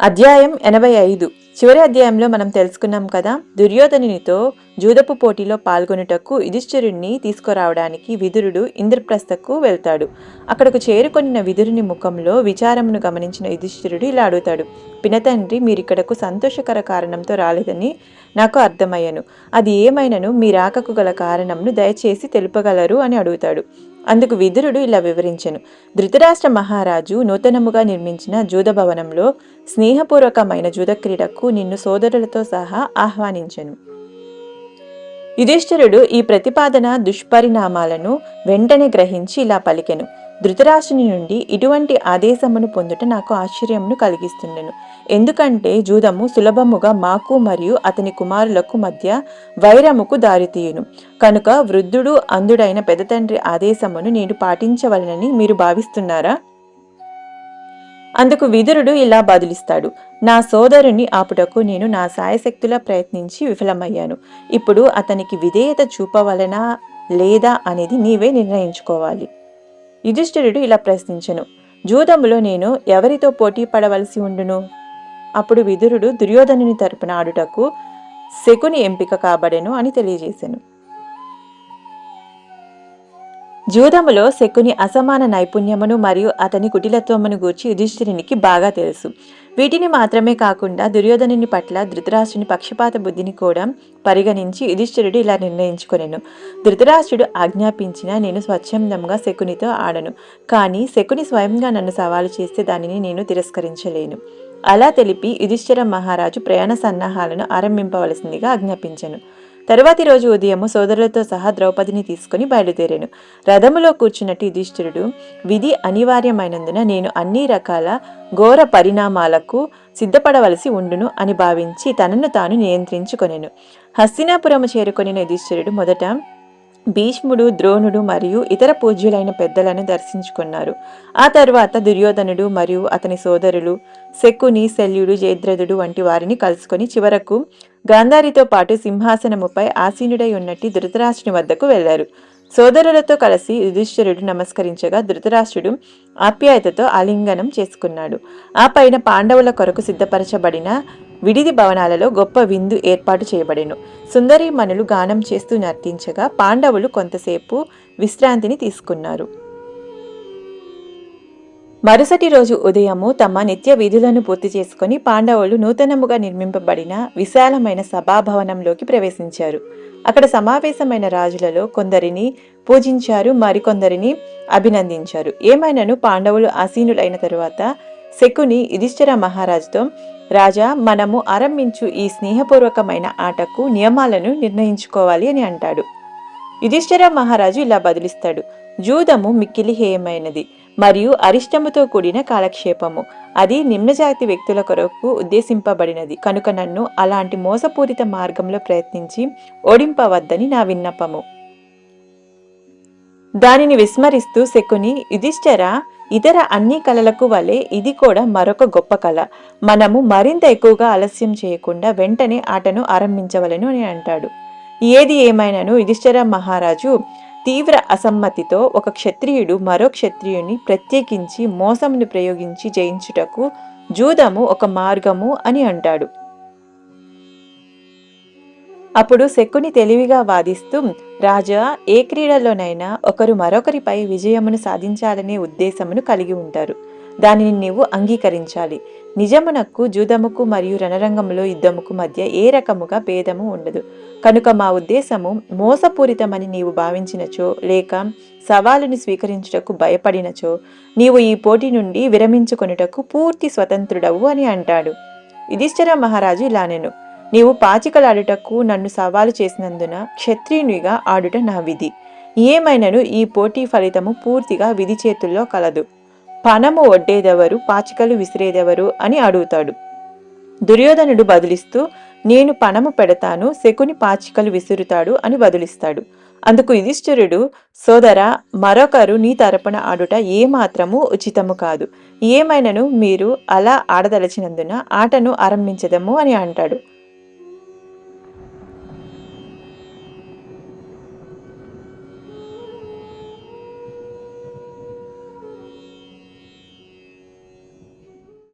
అధ్యాయం ఎనభై ఐదు. చివరి అధ్యాయంలో మనం తెలుసుకున్నాం కదా దుర్యోధనునితో జూదపు పోటీలో పాల్గొనుటకు యుధిష్ఠిరుణ్ణి తీసుకురావడానికి విదురుడు ఇంద్రప్రస్థకు వెళ్తాడు. అక్కడకు చేరుకొనిన విదురుని ముఖంలో విచారమును గమనించిన యుధిష్ఠిరుడు ఇలా అడుగుతాడు పినతండ్రి మీరిక్కడకు సంతోషకర కారణంతో రాలేదని నాకు అర్థమయ్యను. అది ఏమైనను? మీ రాకకు గల కారణంను దయచేసి తెలుపగలరు అని అడుగుతాడు. అందుకు విదురుడు ఇలా వివరించెను. ధృతరాష్ట్ర మహారాజు నూతనముగా నిర్మించిన జూద భవనంలో స్నేహపూర్వకమైన జూద క్రీడకు నిన్ను సోదరులతో సహా ఆహ్వానించెను. యుధిష్ఠిరుడు ఈ ప్రతిపాదన దుష్పరిణామాలను వెంటనే గ్రహించి ఇలా పలికెను. ధృతరాష్ట్రుని నుండి ఇటువంటి ఆదేశమును పొందుట నాకు ఆశ్చర్యమును కలిగిస్తుండెను. ఎందుకంటే జూదము సులభముగా మాకు మరియు అతని కుమారులకు మధ్య వైరముకు దారితీయును. కనుక వృద్ధుడు అందుడైన పెదతండ్రి ఆదేశమును నేను పాటించవలనని మీరు భావిస్తున్నారా? అందుకు విదురుడు ఇలా బదులిస్తాడు. నా సోదరుని ఆపుటకు నేను నా సాయశక్తులా ప్రయత్నించి విఫలమయ్యాను. ఇప్పుడు అతనికి విధేయత చూపవలనా లేదా అనేది నీవే నిర్ణయించుకోవాలి. యుధిష్ఠిరుడు ఇలా ప్రశ్నించెను. జూదములో నేను ఎవరితో పోటీ పడవలసి ఉండును? అప్పుడు విదురుడు దుర్యోధనుని తరపున ఆడుటకు శకుని ఎంపిక కాబడెను అని తెలియజేశాను జూదములో శకుని అసమాన నైపుణ్యమును మరియు అతని కుటిలత్వమును గూర్చి యుధిష్ఠిరునికి బాగా తెలుసు. వీటిని మాత్రమే కాకుండా దుర్యోధనుని పట్ల ధృతరాష్ట్రుని పక్షపాత బుద్ధిని కూడా పరిగణించి యుధిష్ఠిరుడు ఇలా నిర్ణయించుకొనెను. ధృతరాష్ట్రుడు ఆజ్ఞాపించిన నేను స్వచ్ఛందంగా శకునితో ఆడను కానీ శకుని స్వయంగా నన్ను సవాలు చేస్తే దానిని నేను తిరస్కరించలేను అలా తెలిపి యుధిష్ఠిర మహారాజు ప్రయాణ సన్నాహాలను ఆరంభింపవలసిందిగా ఆజ్ఞాపించను. తరువాతి రోజు ఉదయము సోదరులతో సహా ద్రౌపదిని తీసుకుని బయలుదేరాను. రథములో కూర్చున్నట్టు యుధిష్ఠిరుడు విధి అనివార్యమైనందున నేను అన్ని రకాల ఘోర పరిణామాలకు సిద్ధపడవలసి ఉండును అని భావించి తనను తాను నియంత్రించుకొనెను. హస్తినాపురము చేరుకొనిన యుధిష్ఠిరుడు మొదట భీష్ముడు ద్రోణుడు మరియు ఇతర పూజ్యులైన పెద్దలను దర్శించుకున్నారు. ఆ తర్వాత దుర్యోధనుడు మరియు అతని సోదరులు శకుని శల్యుడు జయద్రథుడు వంటి వారిని కలుసుకొని చివరకు గాంధారితో పాటు సింహాసనముపై ఆసీనుడై ఉన్నట్టు ధృతరాష్ట్రుని వద్దకు వెళ్ళారు సోదరులతో కలిసి యుధిష్ఠిరుడు నమస్కరించగా ధృతరాష్ట్రుడు ఆప్యాయతతో ఆలింగనం చేసుకున్నాడు. ఆ పైన పాండవుల కొరకు సిద్ధపరచబడిన విడిది భవనాలలో గొప్ప విందు ఏర్పాటు చేయబడెను. సుందరీమణులు గానం చేస్తూ నర్తించగా పాండవులు కొంతసేపు విశ్రాంతిని తీసుకున్నారు. మరుసటి రోజు ఉదయము తమ నిత్య విధులను పూర్తి చేసుకుని పాండవులు నూతనముగా నిర్మింపబడిన విశాలమైన సభాభవనంలోకి ప్రవేశించారు. అక్కడ సమావేశమైన రాజులలో కొందరిని పూజించారు మరికొందరిని అభినందించారు. ఏమైనను పాండవులు ఆసీనులైన తరువాత శకుని యుధిష్ఠిర మహారాజుతో రాజా మనము ఆరంభించు ఈ స్నేహపూర్వకమైన ఆటకు నియమాలను నిర్ణయించుకోవాలి అని అంటాడు. యుధిష్ఠిర మహారాజు ఇలా బదిలిస్తాడు జూదము మిక్కిలి హేయమైనది మరియు అరిష్టముతో కూడిన కాలక్షేపము. అది నిమ్నజాతి వ్యక్తుల కొరకు ఉద్దేశింపబడినది. కనుక నన్ను అలాంటి మోసపూరిత మార్గంలో ప్రయత్నించి ఓడింపవద్దని నా విన్నపము. దానిని విస్మరిస్తూ శకుని యుధిష్ఠర ఇతర అన్ని కళలకు వలె ఇది కూడా మరొక గొప్ప కళ మనము మరింత ఎక్కువగా ఆలస్యం చేయకుండా వెంటనే ఆటను ఆరంభించవలను అని అంటాడు. ఏది ఏమైనాను యుధిష్ఠర మహారాజు తీవ్ర అసమ్మతితో ఒక క్షత్రియుడు మరో క్షత్రియుని ప్రత్యేకించి మోసమును ప్రయోగించి జయించుటకు జూదము ఒక మార్గము అని అంటాడు. అప్పుడు శకుని తెలివిగా వాదిస్తూ రాజా ఏ క్రీడలోనైనా ఒకరు మరొకరిపై విజయమును సాధించాలనే ఉద్దేశమును కలిగి ఉంటారు. దానిని నీవు అంగీకరించాలి. నిజమునకు జూదముకు మరియు రణరంగంలో యుద్ధముకు మధ్య ఏ రకముగా భేదము ఉండదు. కనుక మా ఉద్దేశము మోసపూరితమని నీవు భావించినచో లేక సవాలును స్వీకరించుటకు భయపడినచో నీవు ఈ పోటీ నుండి విరమించుకొనుటకు పూర్తి స్వతంత్రుడవు అని అంటాడు. యుధిష్ఠిర మహారాజు ఇలానెను. నీవు పాచికలాడుటకు నన్ను సవాలు చేసినందున క్షత్రియునిగా ఆడుట నా విధి. ఏమైనను ఈ పోటీ ఫలితము పూర్తిగా విధి చేతుల్లో కలదు. పణము ఒడ్డేదెవరు పాచికలు విసిరేదెవరు అని అడుగుతాడు. దుర్యోధనుడు బదులిస్తూ నేను పణము పెడతాను శకుని పాచికలు విసురుతాడు అని బదులిస్తాడు. అందుకు యుధిష్ఠిరుడు సోదర మరొకరు నీ తరపున ఆడుట ఏమాత్రము ఉచితము కాదు. ఏమైనను మీరు అలా ఆడదలచినందున ఆటను ఆరంభించదము అని అంటాడు.